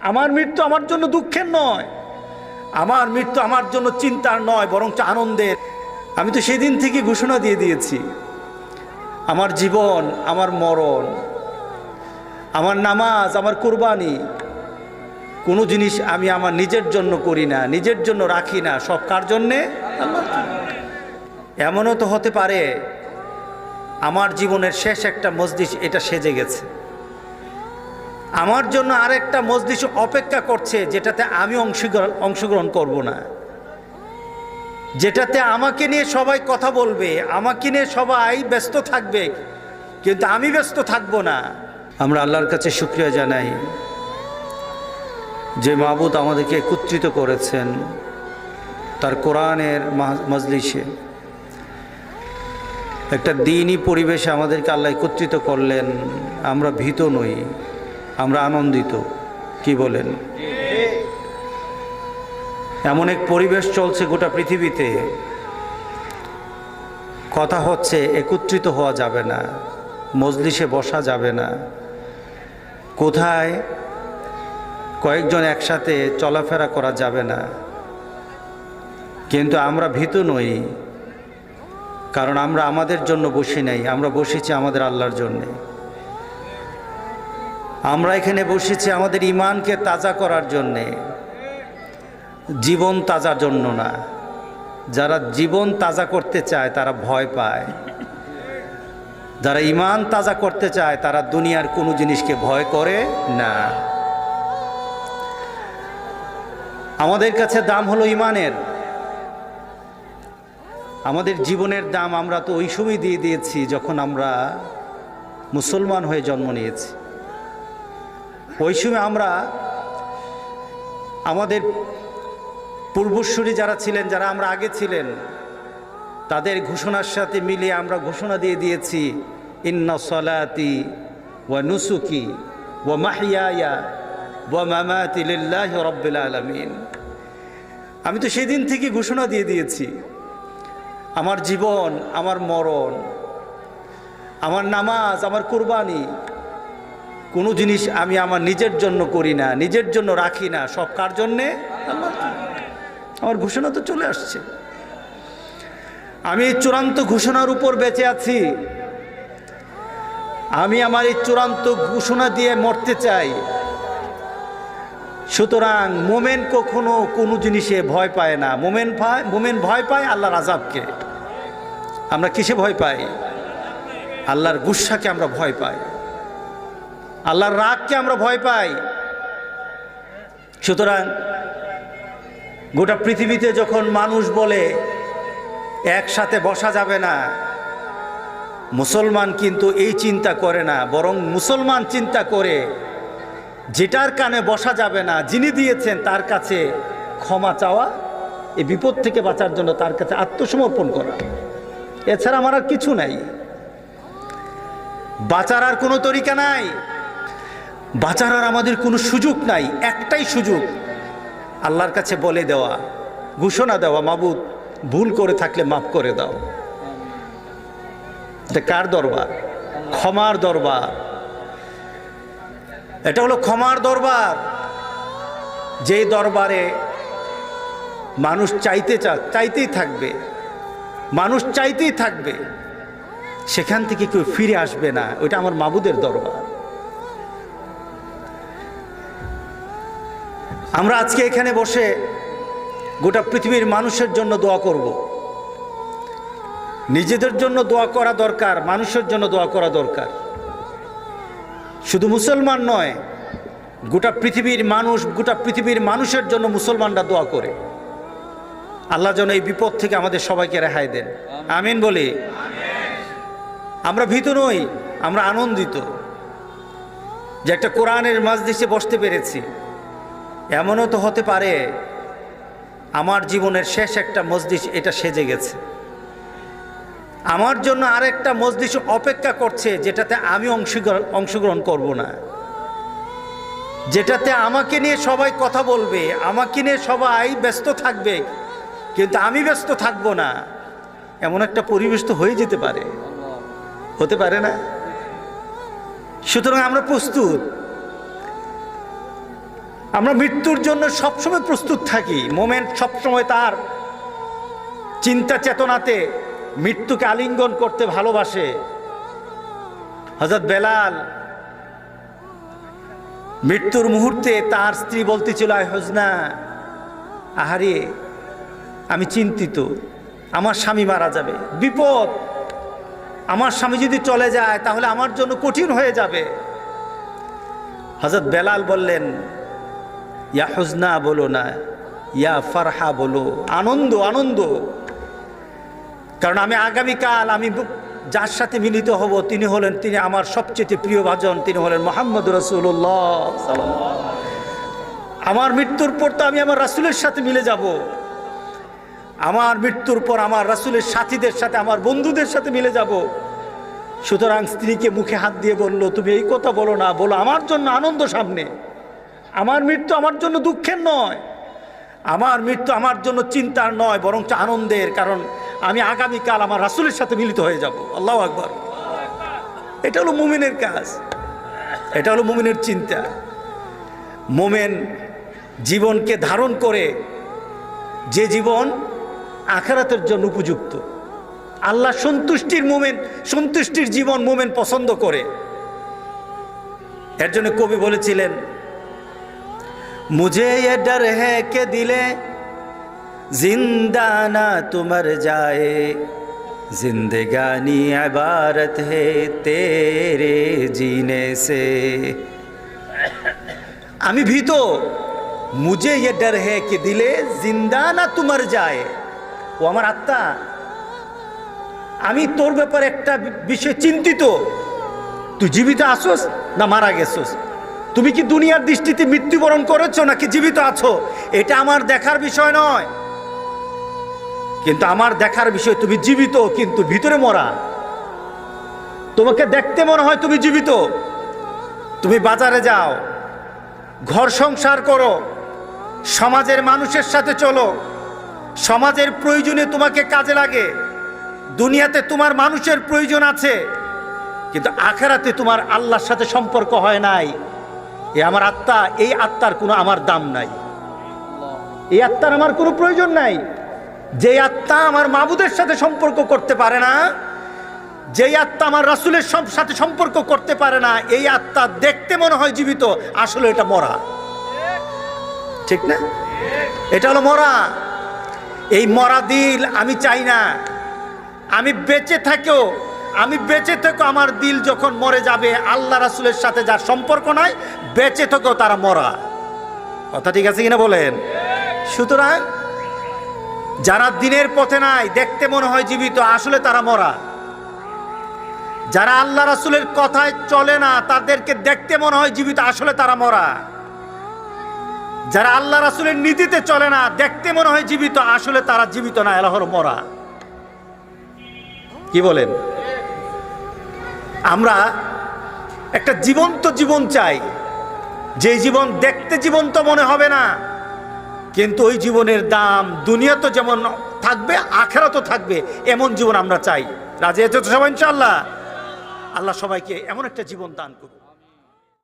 আমার মৃত্যু আমার জন্য দুঃখের নয়। আমার মৃত্যু আমার জন্য চিন্তার নয়, বরঞ্চ আনন্দের। আমি তো সেদিন থেকে ঘোষণা দিয়ে দিয়েছি। আমার জীবন, আমার মরণ, আমার নামাজ, আমার কোরবানি, কোনো জিনিস আমি আমার নিজের জন্য করি না, নিজের জন্য রাখি না। সব কার জন্যে? এমনও তো হতে পারে, আমার জীবনের শেষ একটা মসজিদ এটা সেজে গেছে। আমার জন্য আরেকটা মসজিদ অপেক্ষা করছে, যেটাতে আমি অংশগ্রহণ অংশগ্রহণ করব না। যেটাতে আমাকে নিয়ে সবাই কথা বলবে, আমাকে নিয়ে সবাই ব্যস্ত থাকবে, কিন্তু আমি ব্যস্ত থাকব না। আমরা আল্লাহর কাছে শুক্রিয়া জানাই যে মাহবুদ আমাদেরকে একত্রিত করেছেন তার কোরআনের মজলিসে। একটা দিনই পরিবেশে আমাদেরকে আল্লাহ একত্রিত করলেন, আমরা ভীত নই। আমরা আনন্দিত। কি বলেন? এমন এক পরিবেশ চলছে গোটা পৃথিবীতে। কথা হচ্ছে, একত্রিত হওয়া যাবে না, মজলিসে বসা যাবে না। কোথায় কয়েকজন একসাথে চলাফেরা করা যাবে না। কিন্তু আমরা ভীত নই, কারণ আমরা আমাদের জন্য বসি নাই, আমরা বসেছি আমাদের আল্লাহর জন্যে। আমরা এখানে বসেছি আমাদের ইমানকে তাজা করার জন্যে। জীবন তাজার জন্য না। যারা জীবন তাজা করতে চায়, তারা ভয় পায়। যারা ইমান তাজা করতে চায়, তারা দুনিয়ার কোনো জিনিসকে ভয় করে না। আমাদের কাছে দাম হলো ইমানের। আমাদের জীবনের দাম আমরা তো ওই সময় দিয়ে দিয়েছি যখন আমরা মুসলমান হয়ে জন্ম নিয়েছি। ওই সময় আমরা আমাদের পূর্বসূরি যারা ছিলেন, যারা আমরা আগে ছিলেন, তাদের ঘোষণার সাথে মিলিয়ে আমরা ঘোষণা দিয়ে দিয়েছি, ইন্না সলাতি ওয়া নুসুকি ওয়া মাহিয়ায়া ওয়া মামাতি রাব্বিল আলামিন। আমি তো সেদিন থেকে ঘোষণা দিয়ে দিয়েছি, আমার জীবন, আমার মরণ, আমার নামাজ, আমার কোরবানি কোনো জিনিস আমি আমার নিজের জন্য করি না, নিজের জন্য রাখি না, সব কার জন্যে? আমার ঘোষণা তো চলে আসছে। আমি এই চূড়ান্ত ঘোষণার উপর বেঁচে আছি। আমি আমার এই চূড়ান্ত ঘোষণা দিয়ে মরতে চাই। সুতরাং মোমেন কখনো কোনো জিনিসে ভয় পায় না। মোমেন পায়, মোমেন ভয় পায় আল্লাহর আজাবকে আমরা কিসে ভয় পাই? আল্লাহর গুসাকে আমরা ভয় পাই। আল্লাহর রাগকে আমরা ভয় পাই। সুতরাং গোটা পৃথিবীতে যখন মানুষ বলে, একসাথে বসা যাবে না, মুসলমান কিন্তু এই চিন্তা করে না, বরং মুসলমান চিন্তা করে, যেটার কানে বসা যাবে না, যিনি দিয়েছেন তার কাছে ক্ষমা চাওয়া, এই বিপদ থেকে বাঁচার জন্য তার কাছে আত্মসমর্পণ করা। এছাড়া আমার আর কিছু নাই। বাঁচার আর কোনো তরিকা নাই। বাঁচার আর আমাদের কোনো সুযোগ নাই, একটাই সুযোগ। আল্লাহর কাছে বলে দেওয়া, ঘোষণা দেওয়া, মাবুদ, ভুল করে থাকলে মাফ করে দাও। এটা কার দরবার? ক্ষমার দরবার। এটা হলো ক্ষমার দরবার। যে দরবারে মানুষ চাইতে চাইতেই থাকবে, মানুষ চাইতেই থাকবে, সেখান থেকে কেউ ফিরে আসবে না। ওইটা আমার মাবুদের দরবার। আমরা আজকে এখানে বসে গোটা পৃথিবীর মানুষের জন্য দোয়া করব। নিজেদের জন্য দোয়া করা দরকার, মানুষের জন্য দোয়া করা দরকার। শুধু মুসলমান নয়, গোটা পৃথিবীর মানুষ, গোটা পৃথিবীর মানুষের জন্য মুসলমানরা দোয়া করে। আল্লাহ যেন এই বিপদ থেকে আমাদের সবাইকে রেহাই দেন। আমিন বলি। আমরা ভীত নই, আমরা আনন্দিত। যে একটা কোরআনের মাজলিসে বসতে পেরেছি। এমনও তো হতে পারে আমার জীবনের শেষ একটা মসজিদ এটা সেজে গেছে। আমার জন্য আরেকটা মসজিদ অপেক্ষা করছে যেটাতে আমি অংশগ্রহণ অংশগ্রহণ করব না। যেটাতে আমাকে নিয়ে সবাই কথা বলবে, আমাকে নিয়ে সবাই ব্যস্ত থাকবে, কিন্তু আমি ব্যস্ত থাকব না। এমন একটা পরিবেশ তো হয়ে যেতে পারে। হতে পারে না? সুতরাং আমরা প্রস্তুত। আমরা মৃত্যুর জন্য সবসময় প্রস্তুত থাকি। মোমেন্ট সবসময় তার চিন্তা চেতনাতে মৃত্যুকে আলিঙ্গন করতে ভালোবাসে। হজরত বেলাল মৃত্যুর মুহূর্তে তার স্ত্রী বলতেছিল, আয় হজনা, আহারে, আমি চিন্তিত, আমার স্বামী মারা যাবে, বিপদ। আমার স্বামী যদি চলে যায় তাহলে আমার জন্য কঠিন হয়ে যাবে। হজরত বেলাল বললেন ইয়া হুজনা বলো না, ইয়া ফারহা বলো। আনন্দ আনন্দ। কারণ আমি আগামীকাল আমি যার সাথে মিলিত হব, তিনি হলেন, তিনি আমার সবচেয়ে প্রিয় ভাজন, তিনি হলেন মোহাম্মদ রসুল্লাহ আমার মৃত্যুর পর তো আমি আমার রাসুলের সাথে মিলে যাব। আমার মৃত্যুর পর আমার রাসুলের সাথীদের সাথে, আমার বন্ধুদের সাথে মিলে যাব। সুতরাং স্ত্রীকে মুখে হাত দিয়ে বলল, তুমি এই কথা বলো না, বলো আমার জন্য আনন্দ সামনে। আমার মৃত্যু আমার জন্য দুঃখের নয়। আমার মৃত্যু আমার জন্য চিন্তার নয় বরং আনন্দের, কারণ আমি আগামীকাল আমার রাসুলের সাথে মিলিত হয়ে যাব। আল্লাহ আকবর। এটা হলো মুমিনের কাজ। এটা হলো মুমিনের চিন্তা। মোমেন জীবনকে ধারণ করে যে জীবন আখারাতের জন্য উপযুক্ত। আল্লাহ সন্তুষ্টির মোমেন, সন্তুষ্টির জীবন মোমেন পছন্দ করে। এর জন্য কবি বলেছিলেন मुझे ये डर है कि दिले जिंदा ना तुमर जाए। जिंदगानी इबारत তে तेरे जीने से। আমি ভীত মুঝে ইয়ে ডর হে কি দিলে জিন্দা না তোমার যায় ও আমার আত্মা আমি তোর ব্যাপারে একটা বিষয় চিন্তিত তুই জীবিত আসোস না মারা গেছোস তুমি কি দুনিয়ার দৃষ্টিতে মৃত্যুবরণ করেছ নাকি জীবিত আছো? এটা আমার দেখার বিষয় নয়। কিন্তু আমার দেখার বিষয়, তুমি জীবিত কিন্তু ভিতরে মরা। তোমাকে দেখতে মনে হয় তুমি জীবিত। তুমি বাজারে যাও, ঘর সংসার করো, সমাজের মানুষের সাথে চলো। সমাজের প্রয়োজনে তোমাকে কাজে লাগে। দুনিয়াতে তোমার মানুষের প্রয়োজন আছে, কিন্তু আখেরাতে তোমার আল্লাহর সাথে সম্পর্ক হয় নাই। এ আমার আত্মা, এই আত্মার কোনো আমার দাম নাই। এই আত্মার আমার কোনো প্রয়োজন নাই। যে আত্মা আমার মাবুদের সাথে সম্পর্ক করতে পারে না যেই আত্মা আমার রাসুলের সব- সাথে সম্পর্ক করতে পারে না, এই আত্মা দেখতে মনে হয় জীবিত, আসলে এটা মরা। ঠিক না? এটা হলো মরা। এই মরা দিল আমি চাই না। আমি বেঁচে থেকেও আমি বেঁচে থেকেও আমার দিল যখন মরে যাবে, আল্লাহ রাসুলের সাথে যার সম্পর্ক নাই, বেঁচে থেকেও তারা মরা কথা ঠিক আছে কিনা বলেন? সুতরাং, যারা দিনের পথে নাই, দেখতে মনে হয় জীবিত, আসলে তারা মরা। যারা আল্লাহ রাসুলের কথায় চলে না, তাদেরকে দেখতে মনে হয় জীবিত, আসলে তারা মরা। যারা আল্লাহ রাসুলের নীতিতে চলে না, দেখতে মনে হয় জীবিত, আসলে তারা জীবিত না এলা হলো মরা। কি বলেন? আমরা একটা জীবন্ত জীবন চাই। যে জীবন দেখতে জীবন্ত মনে হবে না। কিন্তু ওই জীবনের দাম দুনিয়া তো যেমন থাকবে আখেরা তো থাকবে, এমন জীবন আমরা চাই। রাজি আছে তো সবাই ইনশাল্লাহ আল্লাহ সবাইকে এমন একটা জীবন দান করুন